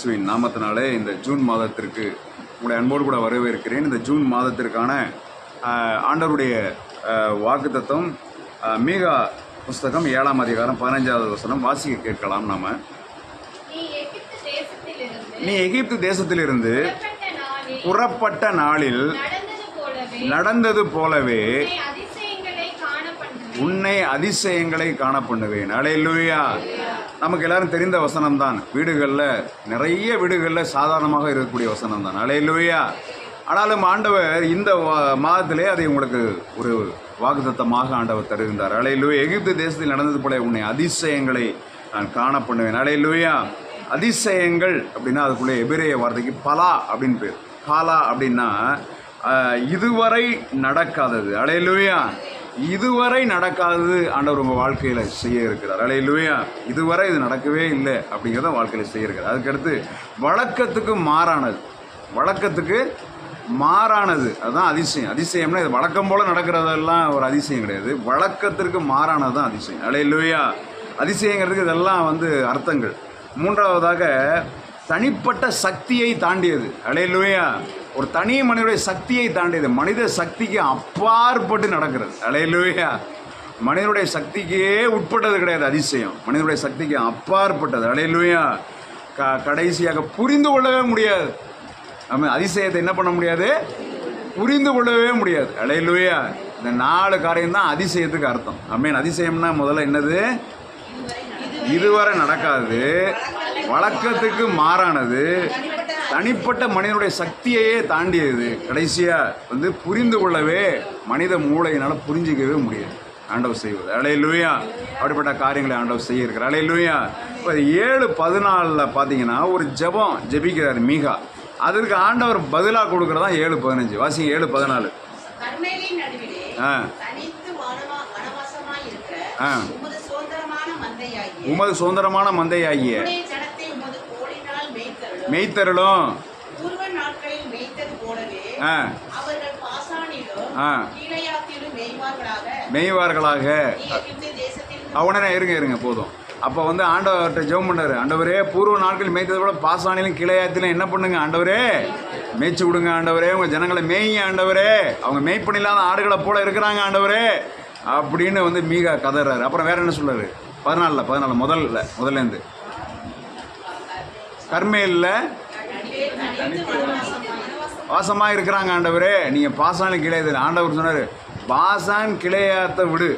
இயேசு கிறிஸ்துவின் நாமத்தினாலே இந்த ஜூன் மாதத்திற்கு உங்களை அன்போடு கூட வரவேற்கிறேன். இந்த ஜூன் மாதத்திற்கான ஆண்டவருடைய வாக்குத்தத்தம் மீகா புஸ்தகம் ஏழாம் அதிகாரம் பதினஞ்சாவது வசனம் வாசிக்க கேட்கலாம் நாம. நீ எகிப்து தேசத்திலிருந்து புறப்பட்ட நாளில் நடந்தது போலவே நடந்தது போலவே உன்னை அதிசயங்களை காண பண்ணுவேன் உன்னை அதிசயங்களை காண பண்ணுவேன் அலையிலுயா நமக்கு எல்லாரும் தெரிந்த வசனம் தான் வீடுகளில் நிறைய வீடுகளில் சாதாரணமாக இருக்கக்கூடிய வசனம் தான் அலையிலுயா ஆனாலும் ஆண்டவர் இந்த மாதத்திலே அதை உங்களுக்கு ஒரு வாக்குத்தத்தமாக ஆண்டவர் தருகின்றார். அலையிலுயா எகிப்து தேசத்தில் நடந்தது போல உன்னை அதிசயங்களை நான் காண பண்ணுவேன் அலையிலுயா அதிசயங்கள் அப்படின்னா அதுக்குள்ளே எபிரேய வார்த்தைக்கு பலா அப்படின்னு பேர். காலா அப்படின்னா இதுவரை நடக்காதது. அலையிலுயா இதுவரை நடக்காதது ஆண்டவர் உங்கள் வாழ்க்கையில் செய்ய இருக்கிறார். அலையிலுயா. இதுவரை இது நடக்கவே இல்லை அப்படிங்கிறத வாழ்க்கையில் செய்ய இருக்கிறார். அதுக்கடுத்து வழக்கத்துக்கு மாறானது. வழக்கத்துக்கு மாறானது. அதுதான் அதிசயம். அதிசயம்னா இது வழக்கம் போல் நடக்கிறதெல்லாம் ஒரு அதிசயம் கிடையாது. வழக்கத்திற்கு மாறானது தான் அதிசயம். அலையிலுயா. அதிசயங்கிறதுக்கு இதெல்லாம் வந்து அர்த்தங்கள். மூன்றாவதாக தனிப்பட்ட சக்தியை தாண்டியது. அலையிலுயா. ஒரு தனி மனிதனுடைய சக்தியை தாண்டியது. மனித சக்திக்கு அப்பாற்பட்டு நடக்கிறது. அலையிலுயா. மனிதனுடைய சக்திக்கே உட்பட்டது கிடையாது அதிசயம். மனிதனுடைய சக்திக்கு அப்பாற்பட்டது. அலையிலுயா. க கடைசியாக புரிந்து கொள்ளவே முடியாது. நம்ம அதிசயத்தை என்ன பண்ண முடியாது? புரிந்து கொள்ளவே முடியாது. அலையிலுயா. இந்த நாலு காரியம் தான் அதிசயத்துக்கு அர்த்தம். அம்மீன் அதிசயம்னா முதல்ல என்னது? இதுவரை நடக்காது. வழக்கத்துக்கு மாறானது தனிப்பட்ட மனிதனுடைய சக்தியையே தாண்டியது. கடைசியா வந்து புரிந்து கொள்ளவே மனித மூளையினால புரிஞ்சிக்கவே முடியாது ஆண்டவர் செய்வது. அலையிலுயா. அப்படிப்பட்ட காரியங்களை ஆண்டவர் செய்ய இருக்கிறார் அலையிலுயா. இப்போ ஏழு பதினாலில் பார்த்தீங்கன்னா ஒரு ஜெபம் ஜெபிக்கிறார் மீகா. அதற்கு ஆண்டவர் பதிலாக கொடுக்குறதா ஏழு பதினஞ்சு. வாசிங்க ஏழு பதினாலு. ஆ. ஆ. உமது சுதந்திரமான மந்தையாகிய கீழையாத்திலும் மேய்வார்களாக. உடனே இருங்க இருங்க போதும். அப்போ வந்து ஆண்டவர்கிட்ட ஜெபம் பண்ணாரு. ஆண்டவரே பூர்வ நாட்கள் மேய்த்ததை விட பாசானிலும் கிளையாத்திலும் என்ன பண்ணுங்க ஆண்டவரே? மேய்ச்சி விடுங்க ஆண்டவரே. உங்க ஜனங்களை மேய்ங்க ஆண்டவரே. அவங்க மேய்ப்பனில்லாத ஆடுகளை போல இருக்கிறாங்க ஆண்டவரே. அப்படின்னு வந்து மீகா கதறாரு. அப்புறம் வேற என்ன சொல்றாரு பதினாலில் பதினாலு முதல்ல முதல்லேருந்து கர்மேலில் வாசமாக இருக்கிறாங்க ஆண்டவரே. நீங்கள் பாசான கிளையாது ஆண்டவர் சொன்னார் பாசான் கிளையாத்த விடு.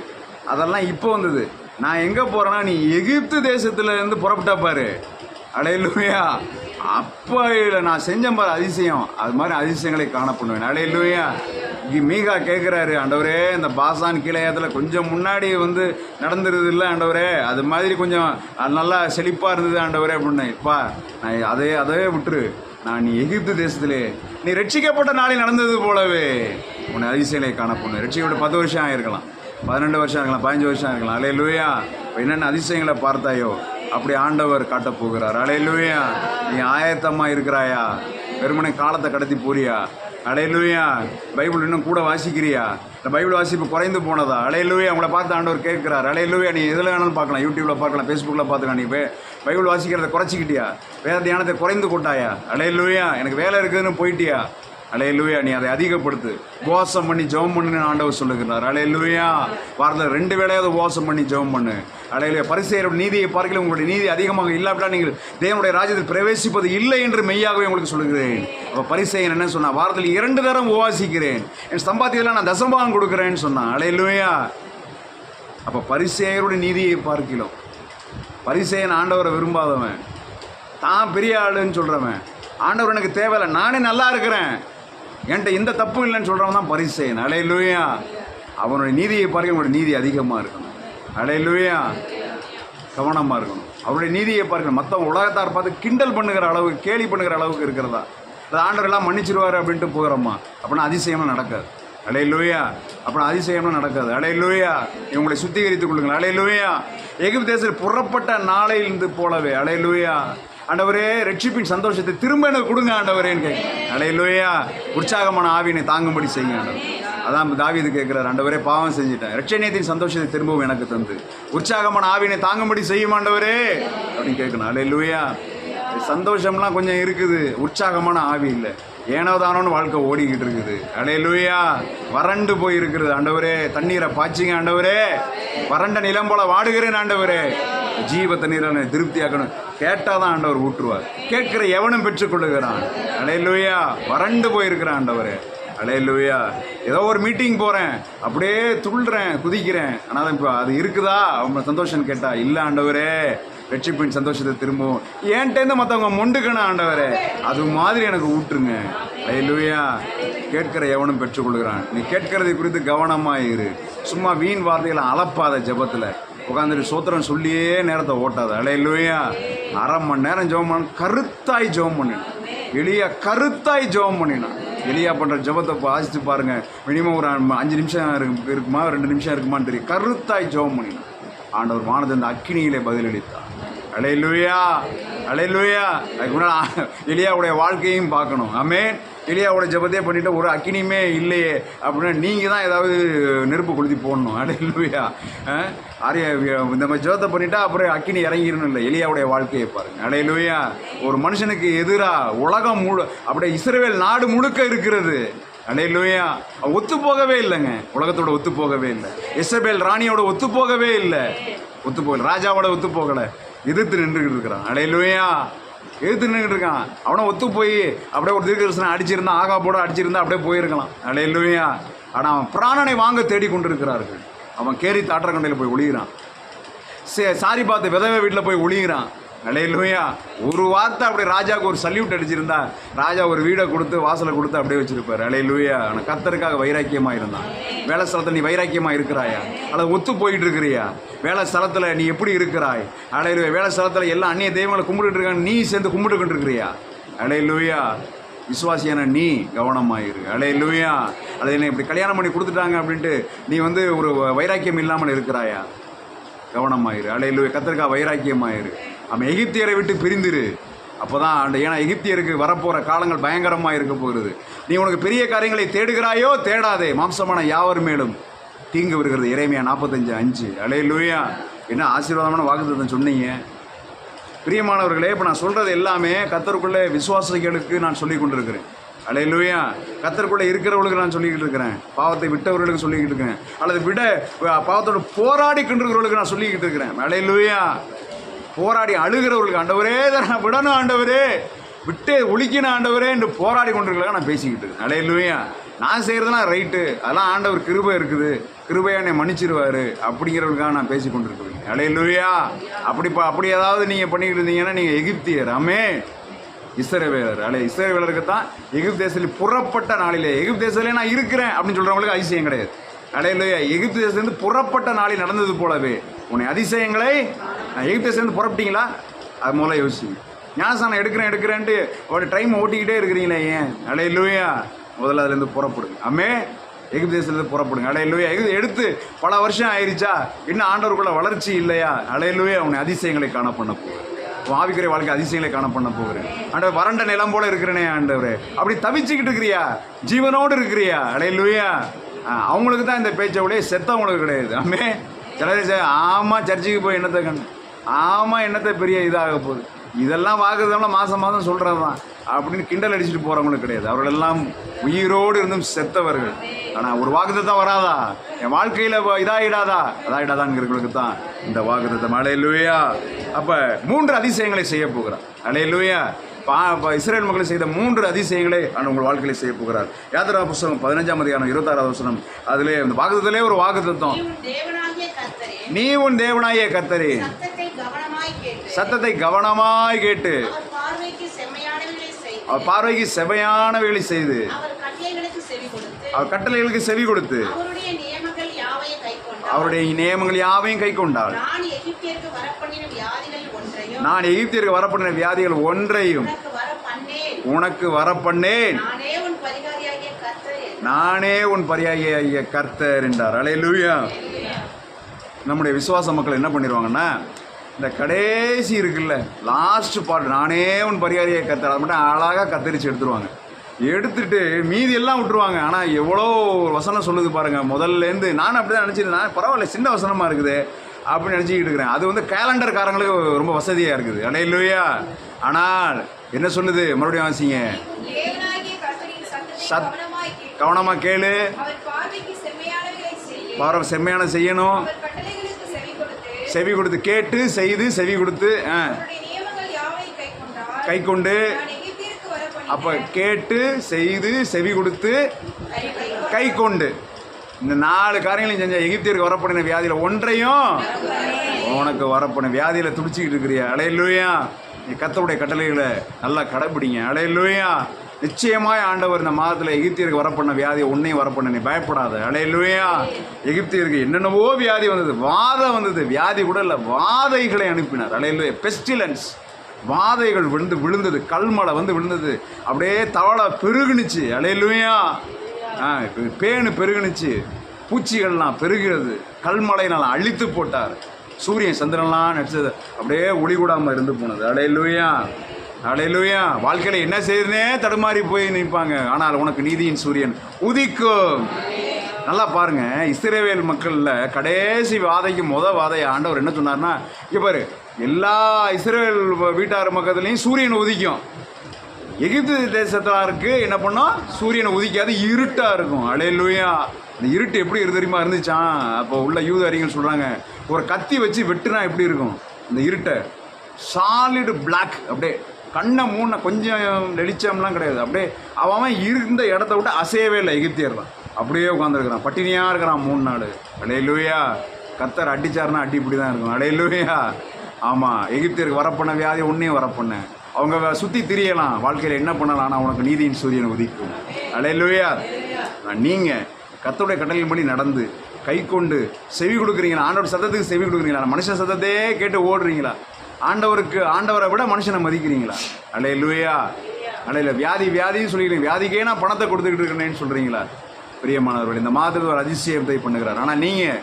அதெல்லாம் இப்போ வந்தது. நான் எங்கே போகிறேன்னா நீ எகிப்து தேசத்துலேருந்து புறப்பட்டா பாரு. அடையலுவையா அப்போ இல்லை நான் செஞ்சேன் பாரு அதிசயம். அது மாதிரி அதிசயங்களை காண பண்ணுவேன் அடையலுவையா மீகா கேட்குறாரு ஆண்டவரே இந்த பாசான் கீழையாத்தில் கொஞ்சம் முன்னாடி வந்து நடந்துருது இல்லை ஆண்டவரே. அது மாதிரி கொஞ்சம் அது நல்லா செழிப்பாக இருந்தது ஆண்டவரே அப்படின்னு. இப்பா நான் அதே அதே விட்டுரு. நான் நீ எகிப்து தேசத்திலே நீ ரட்சிக்கப்பட்ட நாளில் நடந்தது போலவே உன்னை அதிசயங்களை காணப்போன ரட்சிக்கப்பட்ட பத்து வருஷம் ஆகிருக்கலாம் பதினெண்டு வருஷம் இருக்கலாம் பதினஞ்சு வருஷம் இருக்கலாம் அலே லூயா என்னென்ன அதிசயங்களை பார்த்தாயோ அப்படி ஆண்டவர் காட்டப் போகிறார். அலே லூயா நீ ஆயத்தமாக இருக்கிறாயா? வெறுமனை காலத்தை கடத்தி போறியா? அலையலுவையா பைபிள் இன்னும் கூட வாசிக்கிறியா? இந்த பைபிள் வாசிப்பு குறைந்து போனதா? அலையலுவையா உங்களை பார்த்து ஆண்டவர் கேட்கிறார். அலையலுவையா நீ எதில் வேணாலும் பார்க்கலாம். யூடியூப்பில் பார்க்கலாம் ஃபேஸ்புக்கில் பார்த்துக்கலாம். நீ பைபிள் வாசிக்கிறத குறைச்சிக்கிட்டியா? வேத தியானத்தை குறைந்து கொட்டாயா அலையலுவையா எனக்கு வேலை இருக்குதுன்னு போயிட்டியா? அலையலுவையா நீ அதை அதிகப்படுத்து. உபவாசம் பண்ணி ஜெபம் பண்ணுன்னு ஆண்டவர் சொல்லுகிறார். அலையலுவையா வாரத்தில் ரெண்டு வேளையாவது உபவாசம் பண்ணி ஜெபம் பண்ணு. அலையில பரிசெயரோட நீதியை பார்க்கல உங்களுடைய நீதி அதிகமாக இல்லாவிட்டால் நீங்கள் தேவனுடைய ராஜ்யத்தில் பிரவேசிப்பது இல்லை என்று மெய்யாகவே உங்களுக்கு சொல்லுகிறேன். அப்போ பரிசெயன் என்ன சொன்னால் வாரத்தில் இரண்டு தரம் உபவாசிக்கிறேன். என் சம்பாத்தியத்தில் நான் தசமாகம் கொடுக்குறேன்னு சொன்னான். அலையலுவையா அப்போ பரிசேயருடைய நீதியை பார்க்கலாம் பரிசேயன் ஆண்டவரை விரும்பாதவன். தான் பெரிய ஆளுன்னு சொல்கிறவன் ஆண்டவர் எனக்கு தேவையில்லை. நானே நல்லா இருக்கிறேன். என்கிட்ட எந்த தப்பும் இல்லைன்னு சொல்கிறவன் தான் பரிசெயன். அலையலுவையா அவனுடைய நீதியை பார்க்க உங்களுடைய நீதி அதிகமாக இருக்கணும். அலையலுவையா கவனமாக இருக்கணும். அவருடைய நீதியை பார்க்கணும் மற்ற உலகத்தார் பார்த்து கிண்டல் பண்ணுகிற அளவுக்கு கேலி பண்ணுகிற அளவுக்கு இருக்கிறதா? அது ஆண்டவர் மன்னிச்சிருவார் அப்படின்ட்டு போகிறோமா? அப்படின்னா அதிசயமாக நடக்காது. அலை லூயா அப்புறம் அதிசயம்லாம் நடக்காது. அலை லூயா இவங்களை சுத்திகரித்துக் கொள்ளுங்கள். அலை லூயா எகிப்து தேசத்தில் புறப்பட்ட நாளையிலிருந்து போலவே. அலை லூயா ஆண்டவரே ரட்சிப்பின் சந்தோஷத்தை திரும்ப எனக்கு கொடுங்க ஆண்டவரேன்னு கேட்க அலே லூயா உற்சாகமான ஆவினை தாங்கும்படி செய்யுங்க ஆண்டவர். அதான் தாவிது கேட்குறாரு ஆண்டவரே பாவம் செஞ்சிட்டேன். ரட்சணியத்தின் சந்தோஷத்தை திரும்பவும் எனக்கு தந்து. உற்சாகமான ஆவினை தாங்கும்படி செய்யும் ஆண்டவரே. அப்படின்னு கேட்கணும் அலே லூயா சந்தோஷம்லாம் கொஞ்சம் இருக்குது. உற்சாகமான ஆவி இல்லை. ஏனோ தானோன்னு வாழ்க்கை ஓடிக்கிட்டு இருக்குது. அலையலூயா. வறண்டு போய் இருக்கிறது ஆண்டவரே தண்ணீரை பாய்ச்சிங்க ஆண்டவரே. வறண்ட நிலம் போல வாடுகிறேன் ஆண்டவரே. ஜீவ தண்ணீரை திருப்தியாக்கணும். கேட்டாதான் ஆண்டவர் ஊற்றுவார். கேட்கிற எவனும் பெற்றுக்கொள்ளுகிறான். அலையிலுயா. வறண்டு போயிருக்கிறான் ஆண்டவரே. அலையிலுயா. ஏதோ ஒரு மீட்டிங் போகிறேன் அப்படியே துள்ளுறேன் குதிக்கிறேன். ஆனால் இப்போ அது இருக்குதா? அவங்க சந்தோஷம் கேட்டால் இல்லை ஆண்டவரே. ரட்சிப்பின் சந்தோஷத்தை திரும்பவும். ஏன்ட்டேருந்து மற்றவங்க மொண்டுக்கணும் ஆண்டவரே. அது மாதிரி எனக்கு ஊற்றுங்க. அலையலூயா. கேட்கிற எவனும் பெற்றுக்கொள்கிறான் நீ கேட்கறதை குறித்து கவனமாக இரு சும்மா வீண் வார்த்தைகளை அளப்பாத ஜெபத்தில். உட்காந்துட்டு சோத்திரம் சொல்லியே நேரத்தை ஓட்டாத. அலையலூயா. அரை மணி நேரம் ஜெபம் பண்ண கருத்தாய் ஜெபம் பண்ணினான். எளியா கருத்தாய் ஜெபம் பண்ணினான். எளியா பண்ணுற ஜெபத்தை வாசித்து பாருங்க. மினிமம் ஒரு அஞ்சு நிமிஷம் இருக்கு இருக்குமா? ரெண்டு நிமிஷம் இருக்குமான்னு தெரியும் கருத்தாய் ஜெபம் பண்ணினான். ஆண்டவர் மானது அந்த அக்கினியிலே பதிலளித்தார். அலையலுயா. அலையலுயா. அதுக்கு முன்னாடி எளியாவுடைய வாழ்க்கையும் பார்க்கணும். ஆமே எளியாவோட ஜெபத்தையே பண்ணிட்டு ஒரு அக்கினியுமே இல்லையே. அப்படின்னா நீங்கள் தான் ஏதாவது நெருப்பு கொளுத்தி போடணும். அலையலுயா. ஆரிய இந்த மாதிரி ஜெபத்தை பண்ணிட்டா அப்புறம் அக்கினி இறங்கிடணும் இல்லை. எலியாவுடைய வாழ்க்கையை பாருங்க. அலையலுயா. ஒரு மனுஷனுக்கு எதிராக உலகம் முழு அப்படியே இஸ்ரேல் நாடு முழுக்க இருக்கிறது. அலையிலுயா. ஒத்து போகவே இல்லைங்க. உலகத்தோட ஒத்து போகவே இல்லை. இஸ்ரேல் ராணியோட ஒத்து போகவே இல்லை. ஒத்து போகல. ராஜாவோட ஒத்து போகலை. எதிர்த்து நின்றுக்கிட்டு இருக்கிறான். அலையிலுயா. எதிர்த்து நின்றுக்கிட்டு இருக்கான். அவனை ஒத்து போய் அப்படியே ஒரு தீர்க்கதரிசனம் அடிச்சிருந்தா ஆகா போட அடிச்சிருந்தா அப்படியே போயிருக்கலாம். அலையிலுயா. ஆனால் அவன் பிராணனை வாங்க தேடி கொண்டிருக்கிறார்கள் அவன் கேரி தாட்டரக்கண்டையில் போய் ஒழிகிறான் சே சாரி பார்த்து விதவை வீட்டில் போய் ஒழிகிறான் அலையிலுயா ஒரு வார்த்தை அப்படி ராஜாவுக்கு ஒரு சல்யூட் அடிச்சிருந்தா ராஜா ஒரு வீடை கொடுத்து வாசலை கொடுத்து அப்படியே வச்சிருப்பார். அலையிலுயா ஆனால் கத்தருக்காக வைராக்கியமாக இருந்தான். வேலை ஸ்தலத்தில் நீ வைராக்கியமாக இருக்கிறாயா? அல்லது ஒத்து போயிட்டு இருக்கிறியா? வேலை ஸ்தலத்தில் நீ எப்படி இருக்கிறாய்? அலையிலுயா வேலை ஸ்தலத்தில் எல்லாம் அந்நிய தெய்வங்களை கும்பிட்டுட்டு இருக்காங்க நீ சேர்ந்து கும்பிட்டுக்கிட்டு இருக்கிறியா? அலையிலுயா விசுவாசியான நீ கவனமாயிரு. அலையிலுயா. அல்லது என்ன இப்படி கல்யாணம் பண்ணி கொடுத்துட்டாங்க அப்படின்ட்டு நீ வந்து ஒரு வைராக்கியம் இல்லாமல் இருக்கிறாயா? கவனமாயிரு. அலையிலுவை கத்திரிக்கா வைராக்கியமாயிரு. அவன் எகிப்தியரை விட்டு பிரிந்திரு. அப்போதான் அந்த ஏன்னா எகிப்தியருக்கு வரப்போகிற காலங்கள் பயங்கரமாக இருக்க போகிறது நீ உனக்கு பெரிய காரியங்களை தேடுகிறாயோ தேடாதே. மாம்சமான யாவர் மேலும் தீங்கு வருகிறது. இறைமையா நாற்பத்தஞ்சு அஞ்சு. அலையிலுயா. என்ன ஆசீர்வாதமான வாக்குத்தத்தம் சொன்னீங்க? பிரியமானவர்களே இப்போ நான் சொல்கிறது எல்லாமே கத்தருக்குள்ளே விசுவாசிகளுக்கு நான் சொல்லி கொண்டிருக்கிறேன். அலையிலுயா. கத்தருக்குள்ளே இருக்கிறவர்களுக்கு நான் சொல்லிக்கிட்டு இருக்கிறேன். பாவத்தை விட்டவர்களுக்கு சொல்லிக்கிட்டு இருக்கிறேன். அல்லது விட பாவத்தோடு போராடி கொண்டிருக்கிறவர்களுக்கு நான் சொல்லிக்கிட்டு இருக்கிறேன். அலையிலுயா. போராடி அழுகிறவர்களுக்கு ஆண்டவரே இதை நான் விடணும் ஆண்டவரே. விட்டு ஒழிக்கின ஆண்டவரே என்று போராடி கொண்டிருக்கலாம் நான் பேசிக்கிட்டு இருக்கேன் அலையிலுயா. நான் செய்கிறதெல்லாம் ரைட்டு அதெல்லாம் ஆண்டவர் கிருபை இருக்குது. கிருபையா என்னை மன்னிச்சிருவார். அப்படிங்கிறவங்களுக்காக நான் பேசி கொண்டிருக்கிறேன் அலையிலுயா அப்படி இப்போ அப்படி ஏதாவது நீங்கள் பண்ணிக்கிட்டு இருந்தீங்கன்னா நீங்கள் எகிப்தியர். அமே இஸ்ரவேலர். அலே இஸ்ரவேலருக்கு தான் எகிப்து தேசத்தில் புறப்பட்ட நாளிலே எகிப்து தேசத்திலே நான் இருக்கிறேன் அப்படின்னு சொல்கிறவங்களுக்கு அதிசயம் கிடையாது. அலையிலுயா எகிப்து தேசத்துலேருந்து புறப்பட்ட நாளில் நடந்தது போலவே. உன்னை அதிசயங்களை நான் எகிப்து தேசத்துலேருந்து புறப்பட்டீங்களா? அது முதல்ல யோசி ஞானசானம் எடுக்கிறேன் எடுக்கிறேன்ட்டு ஒரு டைம் ஓட்டிக்கிட்டே இருக்கிறீங்களே ஏன்? அலையிலுயா முதல்ல அதுலேருந்து புறப்படுங்க. அம்மே எகிப்து தேசத்துலேருந்து புறப்படுங்க. அடையிலுயா எகிப்து எடுத்து பல வருஷம் ஆயிருச்சா? இன்னும் ஆண்டவருக்குள்ள வளர்ச்சி இல்லையா? அடையிலுயா உன்னை அதிசயங்களை காண பண்ண போகிறேன். ஆவிக்குறை வாழ்க்கை அதிசயங்களை காண பண்ண போகிறேன். ஆண்டவர் வறண்ட நிலம் போல இருக்கிறேனே ஆண்டவரே. அப்படி தவிச்சுக்கிட்டு இருக்கிறியா? ஜீவனோடு இருக்கிறியா? அடையிலுயா அவங்களுக்கு தான் இந்த பேச்சை விட செத்தவங்களுக்கு கிடையாது. ஆமே சிலர் சே ஆமாம் சர்ச்சுக்கு போய் என்னத்தை கண்டு ஆமாம் என்னத்தை பெரிய இதாக போகுது. இதெல்லாம் வாக்குறதெல்லாம் மாதம் மாதம் சொல்கிறது தான் அப்படின்னு கிண்டல் அடிச்சுட்டு போகிறவங்களும் கிடையாது. அவர்கள் எல்லாம் உயிரோடு இருந்தும் செத்தவர்கள். ஆனால் ஒரு வாக்குத்தத்தம் வராதா? என் வாழ்க்கையில் இதாகிடாதா அதாகிடாதாங்கிறவங்களுக்கு தான் இந்த வாக்குத்தத்தம். அலையலுவையா அப்போ மூன்று அதிசயங்களை செய்ய போகிறான் அலையிலுவையா இஸ்ரேல் மக்கள் செய்த மூன்று அதிசயங்களை ஆண்டு உங்கள் வாழ்க்கையில் செய்ய போகிறார். யாத்திரா புஸ்தகம் பதினஞ்சாம் அதிகாரம் இருபத்தாறாவது வசனம். அதிலே அந்த வாக்குத்தத்திலே ஒரு வாக்குத்தத்தம். நீ உன் தேவனாகிய கர்த்தரே. நீ உன் தேவனாய கத்தரே சத்தத்தை கவனமாய் கேட்டு. அவர் பார்வைக்கு செய்து. அவர் செவையான வேலை செய்து. அவர் கட்டளைகளுக்கு செவி கொடுத்து. அவருடைய நியமங்கள் யாவையும் கை கொண்டாள் நான் எகிப்தியருக்கு வரப்பண்ணின வியாதிகள் ஒன்றையும் நான் உனக்கு வர பண்ணேன் உனக்கு வரப்பண்ணேன். நானே உன் கர்த்தர். என்றார். நானே பரியாகிய கர்த்தர் என்றார். அலையலூயா நம்முடைய விசுவாச மக்கள் என்ன பண்ணிடுவாங்கன்னா இந்த கடைசி இருக்குல்ல லாஸ்ட் பார்ட் நானே உன் பரிகாரிய கத்தர் அதை மட்டும் அழகாக கத்தரிச்சு எடுத்துருவாங்க. எடுத்துட்டு மீதி எல்லாம் விட்டுருவாங்க. ஆனால் எவ்வளோ வசனம் சொல்லுது பாருங்க. முதல்லேருந்து நானும் அப்படி தான் நினச்சிருந்தேன் பரவாயில்ல சின்ன வசனமாக இருக்குது. அப்படின்னு நினச்சிக்கிட்டு இருக்கிறேன். அது வந்து கேலண்டர்காரங்களுக்கு ரொம்ப வசதியாக இருக்குது. அடையில்லையா ஆனால் என்ன சொல்லுது மறுபடியும் வாசிங்க. சத்- கவனமாக கேளு. பாரம் செம்மையான செய்யணும். செவி கொடுத்து, கேட்டு செய்து செவி கொடுத்து கை கொண்டு அப்போ கேட்டு செய்து செவி கொடுத்து கை கொண்டு இந்த நாலு காரியங்களையும் செஞ்ச எகிப்தியருக்கு வரப்படின வியாதியில் ஒன்றையும் உனக்கு வரப்படும் வியாதியில் துடிச்சிக்கிட்டு இருக்கிறியா? அலையிலுயா. நீ கத்தருடைய கட்டளைகளை நல்லா கடைப்பிடிங்க. அலையிலுயா. நிச்சயமாய் ஆண்டவர் இந்த மாதத்தில் எகிப்தியருக்கு வரப்பண்ண வியாதியை உன்னையும் வரப்பண்ண நீ பயப்படாத. அலையிலுயா. எகிப்தியருக்கு என்னென்னவோ வியாதி வந்தது. வாதம் வந்தது. வியாதி கூட இல்லை. வாதைகளை அனுப்பினார். அலையிலுயா. பெஸ்டிலன்ஸ் வாதைகள் விழுந்து விழுந்தது. கல்மலை வந்து விழுந்தது. அப்படியே தவளை பெருகுனுச்சு. அலையிலுயா. பேனு பெருகுனுச்சு. பூச்சிகள்லாம் பெருகிறது. கல்மலையினால் அழித்து போட்டார். சூரியன் சந்திரன்லாம் நடிச்சது. அப்படியே ஒளி கூடாமல் இருந்து போனது. அடையலுயா அடையலுயா வாழ்க்கையில் என்ன செய்யுதுனே தடுமாறி போய் நிற்பாங்க. ஆனால் உனக்கு நீதியின் சூரியன் உதிக்கும். நல்லா பாருங்க. இஸ்ரேவேல் மக்களில் கடைசி வாதைக்கு முத வாதையை ஆண்டவர் என்ன சொன்னார்னா இங்க பாரு எல்லா இஸ்ரேல் வீட்டார் மக்கத்துலேயும் சூரியன் உதிக்கும். எகிப்து தேசத்தாருக்கு என்ன பண்ணோம் சூரியனை உதிக்காது இருட்டாக இருக்கும். அலையிலுயா. அந்த இருட்டு எப்படி இரு தெரியுமா? இருந்துச்சான் அப்போ உள்ள யூத அறிஞர் சொல்கிறாங்க ஒரு கத்தி வச்சு வெட்டுனா எப்படி இருக்கும்? இந்த இருட்டை. சாலிடு பிளாக் அப்படியே கண்ணை மூண கொஞ்சம் வெளிச்சம்லாம் கிடையாது. அப்படியே அவன் அவன் இருந்த இடத்த விட்டு அசையவே இல்லை. எகிப்தியர் தான். அப்படியே உட்காந்துருக்கிறான் பட்டினியாக இருக்கிறான் மூணு நாள். அலையிலுயா. கத்தர் அடிச்சாருன்னா அடி இப்படி தான் இருக்கும். அலையிலுயா. ஆமாம் எகிப்தியருக்கு வரப்பண்ண வியாதி ஒன்றையும் வரப்பண்ணேன் அவங்க சுற்றி சுத்தி திரியலாம். வாழ்க்கையில் என்ன பண்ணலாம்? ஆனால் உனக்கு நீதியின் சூரியன் உதிக்கும். அலையலுயா. நீங்க. கத்தோடைய கட்டளையின்படி நடந்து கை கொண்டு செவி கொடுக்குறீங்களா? ஆண்டோட சத்தத்துக்கு செவி கொடுக்குறீங்களா? மனுஷன் சத்தத்தையே கேட்டு ஓடுறீங்களா? ஆண்டவருக்கு ஆண்டவரை விட மனுஷனை மதிக்கிறீங்களா? அலையலுயா. அலையில வியாதி வியாதின்னு சொல்லிக்கிறீங்க. வியாதிக்கே நான் பணத்தை கொடுத்துக்கிட்டு இருக்கேன்னு சொல்கிறீங்களா பிரியமானவர்கள் இந்த மாதத்தில் ஒரு அதிசயத்தை பண்ணுகிறார். ஆனால் நீங்கள்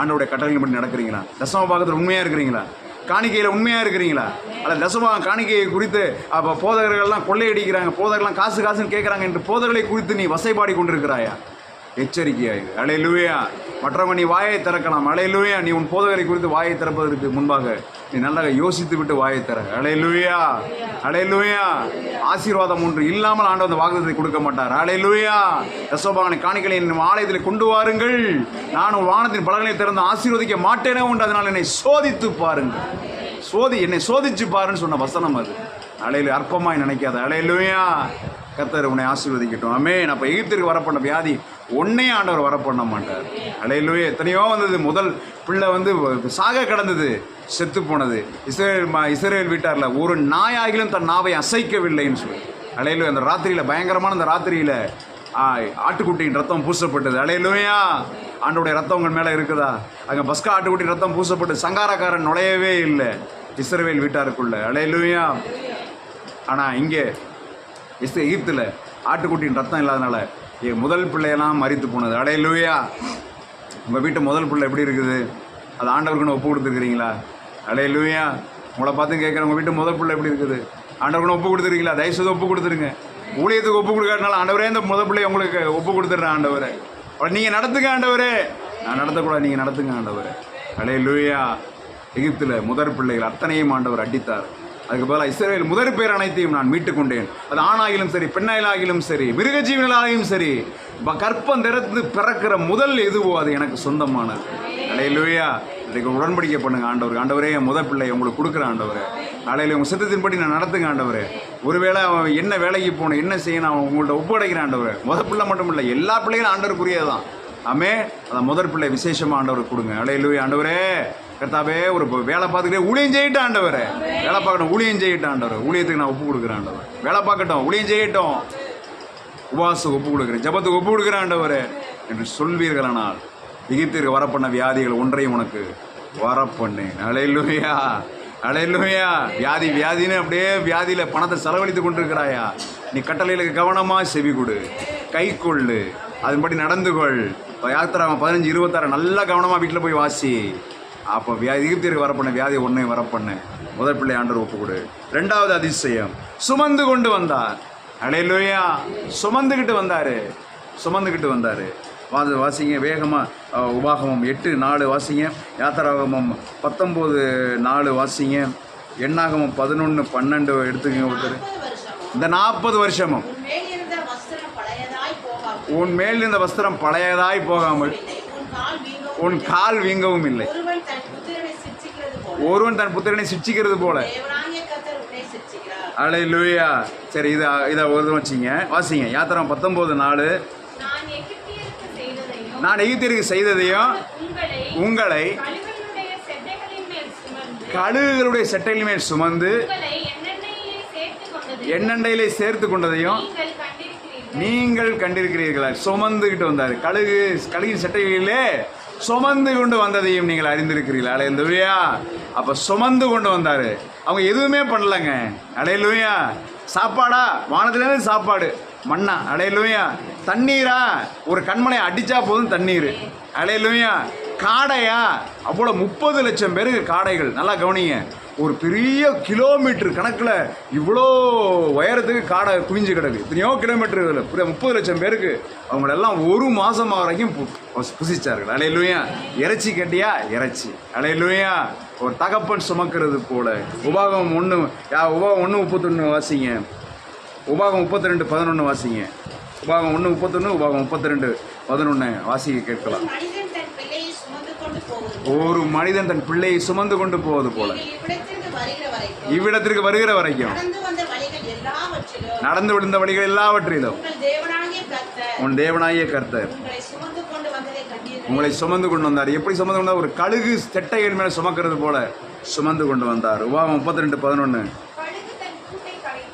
ஆண்டவருடைய கட்டளையின்படி நடக்கிறீங்களா? தசம பாகத்தில் உண்மையாக இருக்கிறீங்களா? காணிக்கையில் உண்மையாக இருக்கிறீங்களா? அல்ல தசமாக காணிக்கையை குறித்து அப்போ போதகர்கள்லாம் கொள்ளையடிக்கிறாங்க. போதகர்லாம் காசு காசுன்னு கேட்குறாங்க என்று போதகர்களை குறித்து நீ வசைப்பாடி கொண்டிருக்கிறாயா? எச்சரிக்கையாய் அலையிலுவையா மற்றவங்க நீ வாயை திறக்கலாம். அலையிலுவையா நீ உன் போதகரை குறித்து வாயை திறப்பதற்கு முன்பாக நீ நல்லா யோசித்து விட்டு வாயை திற. அலையிலுவையா அலையிலுவையா ஆசீர்வாதம் ஒன்று இல்லாமல் ஆண்டு அந்த வாக்குதத்தை கொடுக்க மாட்டார். அலையிலுவையா யசோபாகனை காணிகளை என் ஆலயத்தில் கொண்டு வாருங்கள். நான் வானத்தின் பலகனை திறந்து ஆசீர்வதிக்க மாட்டேனே உண்டு அதனால் என்னை சோதித்து பாருங்கள். சோதி என்னை சோதிச்சு பாருன்னு சொன்ன வசனம் அது. அலையில அற்பமாய் நினைக்காத. அலையிலுவையா கர்த்தர் உன்னை ஆசீர்வதிக்கட்டும். அமேன் அப்போ எகிப்திற்கு வரப்பட்ட வியாதி ஒன்னே ஆண்டவர் வரப்பண்ண மாட்டார். அலையிலுவே எத்தனையோ வந்தது. முதல் பிள்ளை வந்து சாக கடந்தது செத்து போனது. இஸ்ரேல் இஸ்ரேல் வீட்டாரில் ஒரு நாயாகிலும் தன் நாவை அசைக்கவில்லைன்னு சொல்லி. அலையிலுவே அந்த ராத்திரியில் பயங்கரமான அந்த ராத்திரியில் ஆட்டுக்குட்டியின் ரத்தம் பூசப்பட்டது. அலையிலுமையா ஆண்டோடைய ரத்தம் உங்கள் மேலே இருக்குதா? அங்கே பஸ்கா ஆட்டுக்குட்டி ரத்தம் பூசப்பட்டு சங்காரக்காரன் நுழையவே இல்லை இஸ்ரேல் வீட்டாருக்குள்ள. அலையிலுமையா ஆனால் இங்கே இஸ் ஈர்த்தில் ஆட்டுக்குட்டியின் ரத்தம் இல்லாதனால என் முதல் பிள்ளையெல்லாம் மறித்து போனது. அடையலுவையா உங்கள் வீட்டு முதல் பிள்ளை எப்படி இருக்குது? அது ஆண்டவருக்குன்னு ஒப்பு கொடுத்துருக்கிறீங்களா? லூயா. உங்களை பார்த்து கேட்குறேன் உங்கள் வீட்டு முதல் பிள்ளை எப்படி இருக்குது? ஆண்டவருக்குன்னு ஒப்பு கொடுத்துருக்கீங்களா தயவுசெய்து ஒப்பு கொடுத்துருங்க. ஊழியத்துக்கு ஒப்பு கொடுக்காதனால ஆண்டவரே இந்த முதல் பிள்ளை உங்களுக்கு ஒப்பு கொடுத்துட்றேன் ஆண்டவரே. அப்புறம் நீங்கள் நடத்துங்க ஆண்டவரே. நான் நடத்தக்கூடாது நீங்கள் நடத்துங்க ஆண்டவரே. லூயா. எகிப்தில் முதற் பிள்ளைகள் அத்தனையும் ஆண்டவர் அடித்தார். அதுக்கு பதிலாக இஸ்ரேல் முதற் பேர் அனைத்தையும் நான் மீட்டுக்கொண்டேன் அது ஆணாகிலும் சரி பெண்ணாயிலாகிலும் சரி மிருக சரி கற்பம் திறந்து பிறக்கிற முதல் எதுவோ அது எனக்கு சொந்தமானது. அலையிலுவையா இன்றைக்கு உடன்படிக்கை பண்ணுங்க ஆண்டவர். ஆண்டவரே என் முதல் பிள்ளை உங்களுக்கு கொடுக்குற ஆண்டவர். அலையில உங்கள் சித்தத்தின்படி நான் நடத்துங்க ஆண்டவர். ஒருவேளை அவன் என்ன வேலைக்கு போகணும் என்ன செய்யணும் அவன் உங்கள்கிட்ட ஒப்படைக்கிறேன் ஆண்டவர். முத பிள்ளை மட்டும் இல்லை எல்லா பிள்ளைகளும் ஆண்டவருக்குரியது தான் ஆமே அந்த முதற் பிள்ளை விசேஷமாக ஆண்டவருக்கு கொடுங்க. அலையிலுவை ஆண்டவரே. கர்த்தாவே ஒரு வேலை பார்த்துக்கிட்டே ஊழியம் செய்யிட்டு வேலை பார்க்கட்டும் ஊழியம் செய்யிட்டு ஆண்டவர். ஊழியத்துக்கு நான் ஒப்பு கொடுக்குறேன் ஆண்டவர். வேலை பார்க்கட்டும் ஊழியம் செய்யட்டும். உபவாசம் ஒப்பு கொடுக்குறேன். ஜபத்துக்கு ஒப்பு கொடுக்குறேன் ஆண்டவரே என்று சொல்வீர்களானால் எகிப்திற்கு வரப்பண்ண வியாதிகள் ஒன்றையும் உனக்கு வரப்பண்ணேன். அலையிலுவையா அலையிலுமையா வியாதி வியாதின்னு அப்படியே வியாதியில் பணத்தை செலவழித்து கொண்டிருக்கிறாயா? நீ கட்டளைகளுக்கு கவனமாக செவி கொடு. கை கொள்ளு. அதன்படி நடந்து கொள். யாத்திராம பதினஞ்சு இருபத்தாறு நல்லா கவனமாக வீட்டில் போய் வாசி. அப்போ வியாதி எகிப்திற்கு வரப்பண்ண வியாதி ஒன்றை வரப்பண்ணு முதல் பிள்ளை ஆண்டர் ஒப்புக்கொடு. ரெண்டாவது அதிசயம் சுமந்து கொண்டு வந்தார். அலையிலுயா. சுமந்துக்கிட்டு வந்தார். சுமந்துக்கிட்டு வந்தார். வாது வாசிங்க வேகமாக உபாகமம் எட்டு நாலு வாசிங்க. யாத்திராகமம் பத்தொம்போது நாலு வாசிங்க. எண்ணாகமம் பதினொன்று பன்னெண்டு எடுத்துக்கங்க ஒருத்தர். இந்த நாற்பது வருஷமும். உன் மேல் இருந்த வஸ்திரம் பழையதாய் போகாமல் உன் கால் வீங்கவும் இல்லை. ஒருவன் தன் புத்திரனை சிட்சிக்கிறது போல. அலை லூயா சரி இதை இதை ஒரு வச்சிங்க. வாசிங்க. யாத்திரம் பத்தொம்போது நாலு. நான் எகிப்தியருக்கு செய்ததையும் உங்களை கழுகுகளுடைய செட்டைகளின் மேல் சுமந்து எண்ணெண்டையிலே சேர்த்து கொண்டதையும் நீங்கள் கண்டிருக்கிறீர்கள். சுமந்துகிட்டு வந்தார். கழுகு கழுகின் சட்டைகளிலே சுமந்து கொண்டு வந்ததையும் நீங்கள் அறிந்திருக்கிறீர்களா? அலையலுயா அப்ப சுமந்து கொண்டு வந்தாரு. அவங்க எதுவுமே பண்ணலங்க. அடையலுவையா சாப்பாடா? வானத்துலேருந்து சாப்பாடு. மண்ணா? அடையலுவையா தண்ணீரா? ஒரு கண்மனை அடிச்சா போதும் தண்ணீர். அடையலுவையா காடையா? அவ்வளோ முப்பது லட்சம் பேருக்கு காடைகள். நல்லா கவனிங்க. ஒரு பெரிய கிலோமீட்டர் கணக்கில் இவ்வளோ உயரத்துக்கு காடை குவிஞ்சு கிடக்கு. எத்தனையோ கிலோமீட்டர் இதில். முப்பது லட்சம் பேருக்கு. அவங்களெல்லாம் ஒரு மாதம் வரைக்கும் பு- புசிச்சார்கள். அலையிலுவையா இறைச்சி கட்டியா? இறைச்சி. அலையிலுவையா ஒரு தகப்பன் சுமக்கிறது போல. உபாகம் ஒன்று யா உபாகம் ஒன்று முப்பத்தொன்று வாசிங்க. உபாகம் முப்பத்தி ரெண்டு பதினொன்று வாசிங்க. உபாகம் ஒன்று முப்பத்தொன்று உபாகம் முப்பத்தி ரெண்டு பதினொன்று வாசிக்க கேட்கலாம். ஒரு மனிதன் தன் பிள்ளையை சுமந்து கொண்டு போவது போல. இவ்விடத்திற்கு வருகிற வரைக்கும் நடந்து விழுந்த வழிகள் எல்லாவற்றிலும். உன் தேவனாகிய கர்த்தர். உங்களை சுமந்து கொண்டு வந்தார். எப்படி சுமந்து கொண்டார் ஒரு கழுகு செட்டைகள் மேலே சுமக்கிறது போல சுமந்து கொண்டு வந்தார். உபா முப்பத்தி ரெண்டு பதினொன்று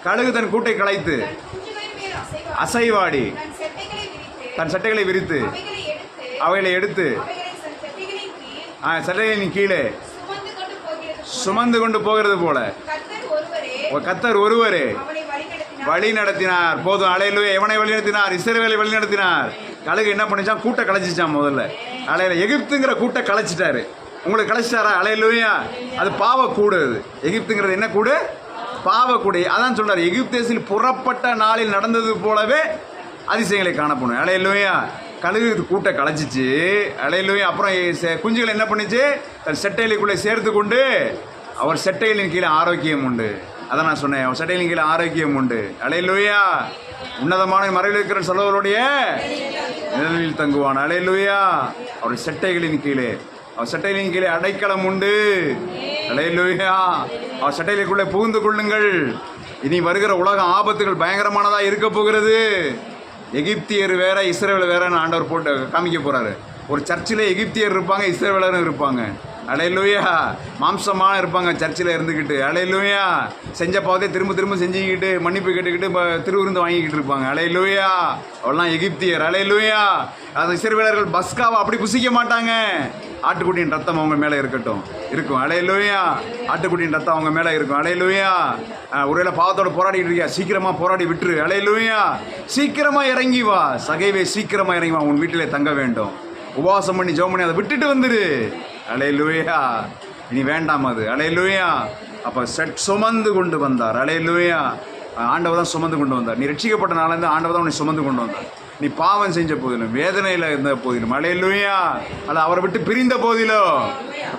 கழுகு தன் கூட்டை கலைத்து அசைவாடி. தன் செட்டைகளை விரித்து சட்டைகளை விரித்து அவைகளை எடுத்து ஆ செட்டைகளின் சட்டைகளின் கீழே சுமந்து கொண்டு போகிறது போல. ஒரு கத்தர் ஒருவரே. வழி நடத்தினார். போதும். அலையில எவனை வழி நடத்தினார் இசைவேலை வழி நடத்தினார் கழுகு என்ன பண்ணிச்சான்? கூட்டை கலைச்சிச்சான் முதல்ல. அலையில் எகிப்துங்கிற கூட்டை கலைச்சிட்டாரு. உங்களுக்கு கலைச்சிட்டாரா? அலையிலுயா. அது பாவ கூடு அது. எகிப்துங்கிறது என்ன கூடு? பாவ கூடு அதான் சொல்றாரு எகிப்தேசில் புறப்பட்ட நாளில் நடந்தது போலவே அதிசயங்களை காணப்படும். அலையிலுயா. கழுகு கூட்டை கலைச்சிச்சு. அலையிலுயா. அப்புறம் குஞ்சுகள் என்ன பண்ணுச்சு? தன் செட்டையிலுக்குள்ளே சேர்த்து கொண்டு அவர் செட்டைகளின் கீழே ஆரோக்கியம் உண்டு. அதான் நான் சொன்னேன் அவர் சட்டையின் கீழே ஆரோக்கியம் உண்டு. அலையலுயா. உன்னதமான மறைவில் இருக்கிற செலவருடைய நிழலில் தங்குவான். அலையிலுயா அவருடைய செட்டைகளின் கீழே. அவர் செட்டைகளின் கீழே அடைக்கலம் உண்டு. அலையிலுயா அவர் செட்டைகளுக்குள்ளே புகுந்து கொள்ளுங்கள். இனி வருகிற உலக ஆபத்துகள் பயங்கரமானதாக இருக்க போகிறது. எகிப்தியர் வேற இஸ்ரேல் வேறன்னு ஆண்டவர் போட்டு காமிக்க போறாரு. ஒரு சர்ச்சில் எகிப்தியர் இருப்பாங்க இஸ்ரேலரும் இருப்பாங்க. அலையிலுயா. மாம்சமாக இருப்பாங்க சர்ச்சில் இருந்துக்கிட்டு. அலையிலுயா. செஞ்ச பாவத்தை திரும்ப திரும்ப செஞ்சுக்கிட்டு மன்னிப்பு கேட்டுக்கிட்டு திருவிருந்து வாங்கிக்கிட்டு இருப்பாங்க. அலையிலுயா. அவெல்லாம் எகிப்தியர். அலையிலுயா. அந்த இஸ்ரேலர்கள் பஸ்காவை அப்படி புசிக்க மாட்டாங்க. ஆட்டுக்குட்டியின் ரத்தம் அவங்க மேலே இருக்கட்டும். இருக்கும். அலையிலுயா. ஆட்டுக்குட்டியின் ரத்தம் அவங்க மேலே இருக்கும். அலையிலுயா. ஒருவேளை பாவத்தோட போராடிட்டு இருக்கியா? சீக்கிரமாக போராடி விட்டுரு. அலையிலுயா. சீக்கிரமாக இறங்கி வா. சகைவே சீக்கிரமாக இறங்கி வா. உன் வீட்டிலே தங்க வேண்டும். உபவாசம் பண்ணி ஜோம் பண்ணி அதை விட்டுட்டு வந்துடு அலை லூயா இனி வேண்டாம் அது. அலை லூயா அப்போ செட் சுமந்து கொண்டு வந்தார். அலையிலுயா. ஆண்டவர் தான் சுமந்து கொண்டு வந்தார். நீ ரட்சிக்கப்பட்ட நாளிலிருந்து ஆண்டவர் தான் உன்னை சுமந்து கொண்டு வந்தார். நீ பாவம் செஞ்ச போதிலும் வேதனையில் இருந்த போதிலும் அலையிலுயா. அது அவரை விட்டு பிரிந்த போதிலும்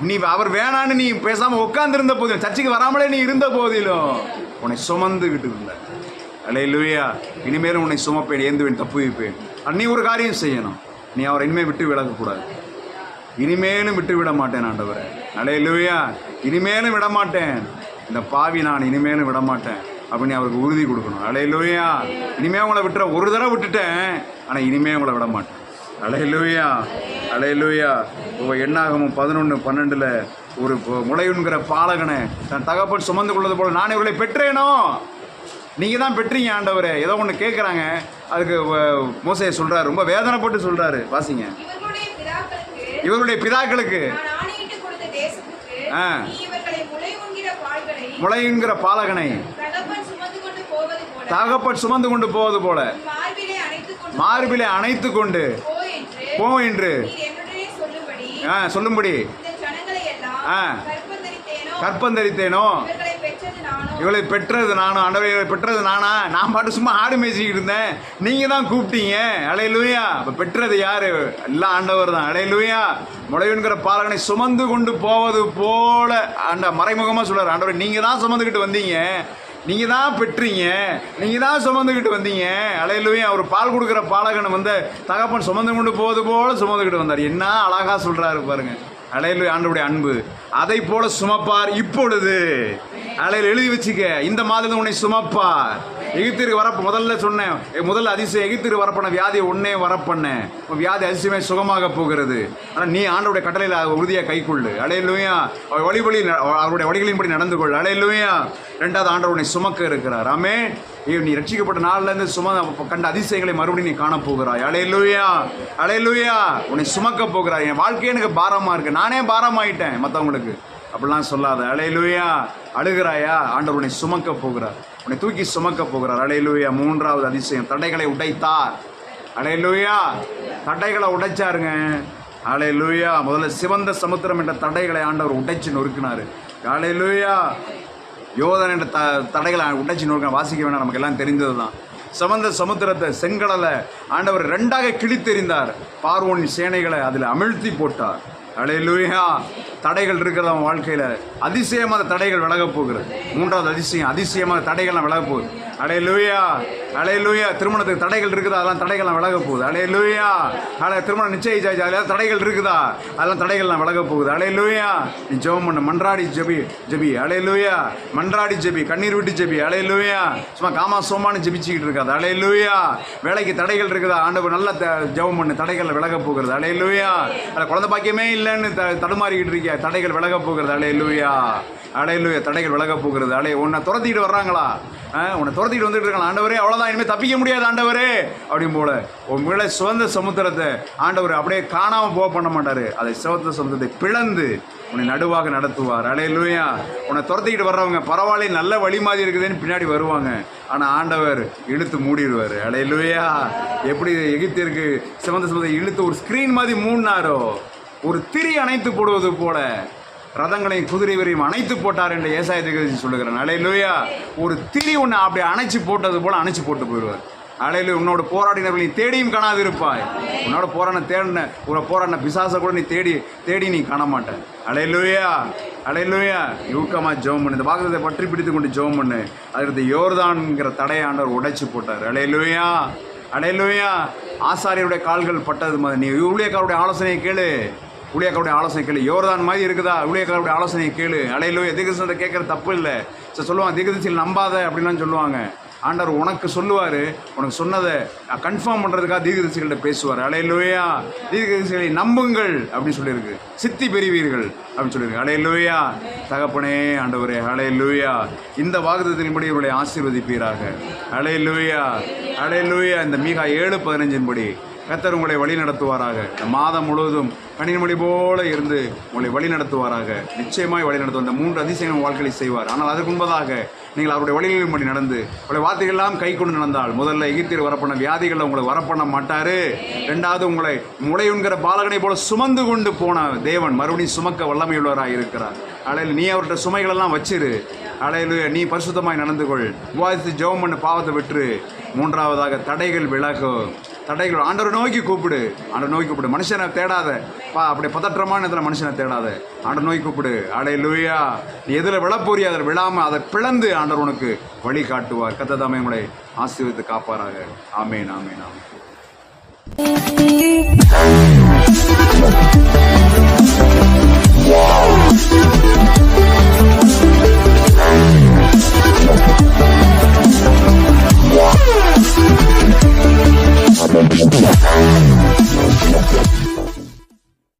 நீ அவர் வேணான்னு நீ பேசாமல் உட்காந்துருந்த போதிலும் சர்ச்சைக்கு வராமலே நீ இருந்த போதிலும் உன்னை சுமந்துக்கிட்டு இருந்த அலையிலுயா. இனிமேலும் உன்னை சுமப்பேன் ஏந்துவேன் தப்பு வைப்பேன் நீ ஒரு காரியம் செய்யணும். நீ அவரை இனிமேல் விட்டு விலகக்கூடாது. இனிமேலும் விட்டு விட மாட்டேன் ஆண்டவரே. அலையிலுயா. இனிமேலும் விட மாட்டேன் இந்த பாவி நான் இனிமேலும் விட மாட்டேன் அப்படின்னு அவருக்கு உறுதி கொடுக்கணும். அலையிலுயா. இனிமே உங்களை விட்டுற ஒரு தடவை விட்டுட்டேன். ஆனால் இனிமே உங்களை விட மாட்டேன் அலையிலுயா. இல்லையா இப்போ எண்ணாகமும் பதினொன்று பன்னெண்டில் ஒரு முளையுங்கிற பாலகனை தன் தகப்பன் சுமந்து கொள்வது போல நான் இவர்களை பெற்றேனோ? நீங்கள் தான் பெற்றீங்க ஆண்டவரே. ஏதோ ஒன்று கேட்குறாங்க அதுக்கு மோசையை சொல்கிறாரு ரொம்ப வேதனைப்பட்டு சொல்கிறாரு வாசிங்க. இவர்களுடைய பிதாக்களுக்கு இவருடைய பிதாக்களுக்கு. நான் ஆணையிட்டு கொடுத்த தேசத்துக்கு ஆ. நீ இவர்களை முளை உண்கிற பால்களை முளையுங்கிற பாலகனை. தகப்பன் சுமந்து கொண்டு போவது போல. மார்பிலே அணைத்துக் கொண்டு மார்பிலே அணைத்து கொண்டு போ என்று சொல்லும்படி. கற்பந்தரித்தேனோ கற்பந்தரித்தேனோ இவர்களை பெற்றது நானோ இவளை பெற்றது நானும் ஆண்டவரை இவளை பெற்றது நானா? நான் பாட்டு சும்மா ஆடு மேய்ச்சிக்கிட்டு இருந்தேன். நீங்கள் தான் கூப்பிட்டீங்க. அலையலூயா. இப்போ பெற்றது யார்? எல்லாம் ஆண்டவர் தான். அலையலூயா. முளைவுங்கிற பாலகனை சுமந்து கொண்டு போவது போல ஆண்ட மறைமுகமாக சொல்கிறார் ஆண்டவர் நீங்கள் தான் சுமந்துக்கிட்டு வந்தீங்க. நீங்கள் தான் பெற்றீங்க. நீங்கள் தான் சுமந்துக்கிட்டு வந்தீங்க. அலையிலுமே அவர் பால் கொடுக்குற பாலகனை வந்து தகப்பன் சுமந்து கொண்டு போவது போல சுமந்துக்கிட்டு வந்தார். என்ன அழகாக சொல்கிறாரு பாருங்க. அலையிலு ஆண்டவுடைய அன்பு. அதை போல சுமப்பார் இப்பொழுது. அலையில் எழுதி வச்சுக்க. இந்த மாதத்தில் உன்னை சுமப்பா. எகிப்திற்கு வரப்ப முதல்ல சொன்னேன். முதல்ல அதிசயம் எகிப்திற்கு வரப்பண்ண வியாதியை உன்னே வரப்பண்ணேன் உன் வியாதி அதிசயமே சுகமாக போகிறது. ஆனால் நீ ஆண்டவுடைய கட்டளையில் உறுதியாக கைக்கொள்ளு அலையிலுமையா அவர் வழிபடி அவருடைய வழிகளின்படி நடந்து கொள். அலையிலுமையா ரெண்டாவது ஆண்டவர் உன்னை சுமக்க இருக்கிறார். ஆமே நீ ரட்சிக்கப்பட்ட நாள்லேருந்து சும கண்ட அதிசயங்களை மறுபடியும் நீ காண போகிறாய் அலையிலுயா. அலையலுயா. உன்னை சுமக்க போகிறாய். என் வாழ்க்கையே எனக்கு பாரமாக இருக்குது நானே பாரமாயிட்டேன் மற்றவங்களுக்கு அப்படிலாம் சொல்லாத. அலையிலுயா. அழுகிறாயா? ஆண்டவர் உன்னை சுமக்க போகிறார். உன்னை தூக்கி சுமக்க போகிறார். அலையிலுயா. மூன்றாவது அதிசயம். தடைகளை உடைத்தார். அலையிலுயா. தடைகளை உடைச்சாருங்க. அலையலுயா. முதல்ல சிவந்த சமுத்திரம் என்ற தடைகளை ஆண்டவர் உடைச்சு நொறுக்கினார். அலையலுயா. யோதன் என்ற த தடைகளை உடைச்சு நொறுக்க வாசிக்க வேணாம். நமக்கு எல்லாம் தெரிந்தது தான் சமந்த சமுத்திரத்தை செங்கடலை ஆண்டவர் ரெண்டாக கிழித்தெறிந்தார். பார்வோனின் சேனைகளை அதில் அமிழ்த்தி போட்டார். அலையிலுயா. தடைகள் இருக்கிறது அவன் வாழ்க்கையில்? அதிசயமாக தடைகள் விலகப் போகிறது. மூன்றாவது அதிசயம் அதிசயமாக தடைகள்லாம் விலகப் போகுது. அடே லூயா அலையிலுயா. லூயா திருமணத்துக்கு தடைகள் இருக்குதா? அதெல்லாம் தடைகள்லாம் விலக போகுது. லூயா அலை திருமணம் நிச்சயிச்சாச்சு அதில் தடைகள் இருக்குதா? அதெல்லாம் தடைகள்லாம் விலக போகுது. லூயா நீ ஜெபம் பண்ண. மன்றாடி ஜெபி அலே லூயா மன்றாடி ஜெபி. கண்ணீர் விட்டு ஜெபி. லூயா சும்மா காமா சோமான்னு ஜபிச்சுக்கிட்டு இருக்காது. லூயா வேலைக்கு தடைகள் இருக்குதா? ஆண்டவர் நல்ல த- ஜெபம் பண்ணு. தடைகள் விலக போகிறது. லூயா அதில் குழந்தை பாக்கியமே இல்லைன்னு த தடுமாறிக்கிட்டு இருக்கியா? தடைகள் விலக போகிறது. அலையிலுயா. லூயா தடைகள் விலக போகிறது. அலை உன்னை துரத்திக்கிட்டு வர்றாங்களா? உன்னை துரத்திட்டு வந்துட்டு இருக்கான். ஆண்டவரே அவ்வளோதான் இனிமேல் தப்பிக்க முடியாது ஆண்டவரே. அப்படின்னு போல உன் மேலே சுதந்திர சமுத்திரத்தை ஆண்டவர் அப்படியே காணாமல் போக பண்ண மாட்டார். அதை சுதந்திர சமுத்திரத்தை பிளந்து உன்னை நடுவாக நடத்துவார். அலையிலுயா. உன்னை துரத்திக்கிட்டு வர்றவங்க பரவாயில்ல நல்ல வழி மாதிரி இருக்குதுன்னு பின்னாடி வருவாங்க. ஆனால் ஆண்டவர் இழுத்து மூடிடுவார். அலையிலுயா. எப்படி எகிப்திற்கு சிவந்த சமுதிரத்தை இழுத்து ஒரு ஸ்க்ரீன் மாதிரி மூடினாரோ ஒரு திரி அணைத்து போடுவது போல ரதங்களையும் குதிரை வரையும் அணைத்து போட்டார் என்று ஏசாயத்துக்கு சொல்லுகிறேன் அலையிலுயா. ஒரு திரி உன்னை அப்படி அணைச்சி போட்டது போல அணைச்சி போட்டு போயிடுவார். அலையில உன்னோட போராடினவர்கள் நீ தேடியும் காணாது இருப்பாய் உன்னோட போராடின தேடின உன போராடின பிசாசை கூட நீ தேடி தேடி நீ காண மாட்டேன் அலையிலுயா. அலையிலுயா. யூக்கமாக ஜோம் பண்ணு. இந்த பாகத்தை பற்றி பிடித்து கொண்டு ஜோம் பண்ணு. அதற்கு யோர்தான்ங்கிற தடையாண்டவர் உடைச்சு போட்டார். அலையிலுயா. அலையிலுயா. ஆசாரியருடைய கால்கள் பட்டது மாதிரி. நீ ஊழியக்காரருடைய ஆலோசனையை கேளு. ஊழியக்காரருடைய ஆலோசனை கேளு. யோர்தான் மாதிரி இருக்குதா? ஊழியக்காரருடைய ஆலோசனையை கேளு. அலையிலோ திகதரிசனத்தை கேட்குற தப்பு இல்லை. சரி சொல்லுவாங்க திகதரிசனம் நம்பாத அப்படின்லாம் சொல்லுவாங்க. ஆண்டவர் உனக்கு சொல்லுவார் உனக்கு சொன்னதை கன்ஃபார்ம் பண்ணுறதுக்காக தீர்க்கதரிசிகள்கிட்ட பேசுவார். அலையிலோயா தீர்க்கதரிசிகளை நம்புங்கள் அப்படின்னு சொல்லியிருக்கு. சித்தி பெறுவீர்கள் அப்படின்னு சொல்லியிருக்கு. அலையிலோயா தகப்பனே ஆண்டவரே அலையிலோயா. இந்த வாக்குதத்தின்படி இவர்களை ஆசீர்வதிப்பீராக. அலையிலோயா அலையிலோயா. இந்த மீகா ஏழு பதினஞ்சின்படி கத்தர் உங்களை வழி நடத்துவாராக இந்த மாதம் முழுவதும் கணினமொழி போல இருந்து உங்களை வழி நடத்துவாராக. நிச்சயமாய் வழி நடத்துவார். அந்த மூன்று அதிசயம் உங்கள் வாழ்க்கையில் செய்வார். ஆனால் அதற்கு முன்பதாக நீங்கள் அவருடைய வழிகளின்படி நடந்து உங்களுடைய வார்த்தைகள் எல்லாம் கை கொண்டு நடந்தால் முதல்ல எகிப்தியர் வரப்பண்ண வியாதிகளை உங்களை வரப்பண்ண மாட்டார். ரெண்டாவது உங்களை முளையுங்கிற பாலகனை போல சுமந்து கொண்டு போன தேவன் மறுபடியும் சுமக்க வல்லமையுள்ளவராக இருக்கிறார். அலையில் நீ அவர்கிட்ட சுமைகளெல்லாம் வச்சிரு. அலையில நீ பரிசுத்தமாய் நடந்து கொள். விவாதித்து ஜெபம் பண்ண பாவத்தை விட்டுரு. மூன்றாவதாக தடைகள் விளக்கும் தடைகள் ஆண்டவர் நோக்கி கூப்பிடு. ஆண்டவர் நோக்கி கூப்பிடு. மனுஷனை தேடாத. பா அப்படி பதற்றமான இதில் மனுஷனை தேடாது. ஆண்டர் நோய் கூப்பிடு. அடே லூயா நீ எதில் விழப்போறிய அதில் விழாமல் அதை பிளந்து ஆண்டர் உனக்கு வழி காட்டுவார். கத்ததாமே உங்களை ஆசீர்வித்து காப்பாராக. ஆமேன் ஆமேன் ஆமேன்.